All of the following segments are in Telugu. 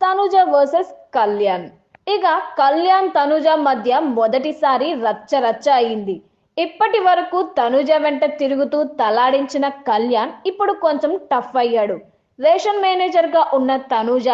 తనుజ వర్సెస్ కళ్యాణ్. ఇక కళ్యాణ్ తనుజ మధ్య మొదటిసారి రచ్చ రచ్చ అయింది. ఇప్పటి వరకు తనుజ వెంట తిరుగుతూ తలాడించిన కళ్యాణ్ ఇప్పుడు కొంచెం టఫ్ అయ్యాడు. రేషన్ మేనేజర్గా ఉన్న తనుజ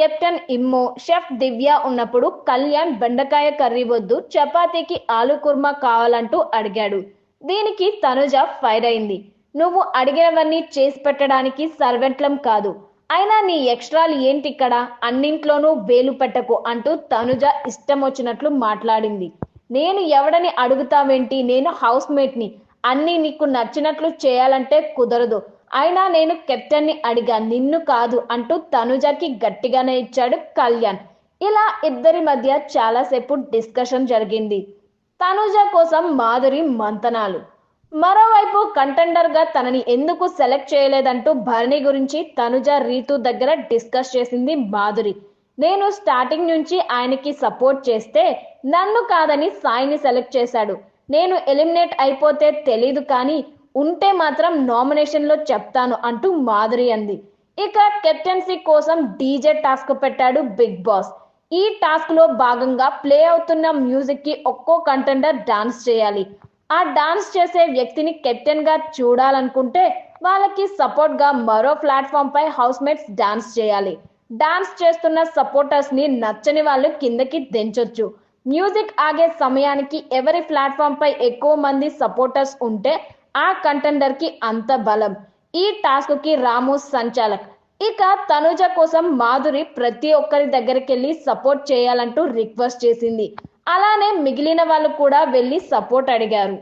కెప్టెన్ ఇమ్మో షెఫ్ దివ్య ఉన్నప్పుడు కళ్యాణ్ బెండకాయ కర్రీ వద్దు చపాతీకి ఆలు కుర్మా కావాలంటూ అడిగాడు. దీనికి తనుజ ఫైర్ అయింది. నువ్వు అడిగినవన్నీ చేసి పెట్టడానికి సర్వెంట్లం కాదు. అయినా నీ ఎక్స్ట్రాలు ఏంటి ఇక్కడ అన్నింట్లోనూ వేలు పెట్టకు అంటూ తనుజ ఇష్టం వచ్చినట్లు మాట్లాడింది. నేను ఎవడని అడుగుతావేంటి? నేను హౌస్ మేట్ని అన్ని నీకు నచ్చినట్లు చేయాలంటే కుదరదు. అయినా నేను కెప్టెన్ని అడిగా. నిన్ను కాదు అంటూ తనుజకి గట్టిగానే ఇచ్చాడు కళ్యాణ్. ఇలా ఇద్దరి మధ్య చాలాసేపు డిస్కషన్ జరిగింది. తనుజ కోసం మాధురి మంతనాలు. మరోవైపు కంటెండర్గా తనని ఎందుకు సెలెక్ట్ చేయలేదంటూ భరణి గురించి తనుజ రీతు దగ్గర డిస్కస్ చేసింది మాధురి. నేను స్టార్టింగ్ నుంచి ఆయనకి సపోర్ట్ చేస్తే నన్ను కాదని సాయిని సెలెక్ట్ చేశాడు. నేను ఎలిమినేట్ అయిపోతే తెలీదు కానీ ఉంటే మాత్రం నామినేషన్లో చెప్తాను అంటూ మాధురి అంది. ఇక కెప్టెన్సీ కోసం డీజే టాస్క్ పెట్టాడు బిగ్ బాస్. ఈ టాస్క్లో భాగంగా ప్లే అవుతున్న మ్యూజిక్కి ఒక్కో కంటెండర్ డాన్స్ చేయాలి. ఆ డాన్స్ చేసే వ్యక్తిని కెప్టెన్గా చూడాలనుకుంటే వాళ్ళకి సపోర్ట్గా మరో ప్లాట్ఫామ్ పై హౌస్ మేట్స్ డాన్స్ చేయాలి. డాన్స్ చేస్తున్న సపోర్టర్స్ని నచ్చని వాళ్ళు కిందకి దించొచ్చు. మ్యూజిక్ ఆగే సమయానికి ఎవరి ప్లాట్ఫామ్ పై ఎక్కువ మంది సపోర్టర్స్ ఉంటే ఆ కంటెండర్కి అంత బలం. ఈ టాస్క్కి రాము సంచాలక్. ఇక తనుజ కోసం మాధురి ప్రతి ఒక్కరి దగ్గరికి వెళ్ళి సపోర్ట్ చేయాలంటూ రిక్వెస్ట్ చేసింది. అలానే మిగిలిన వాళ్ళు కూడా వెళ్ళి సపోర్ట్ అడిగారు.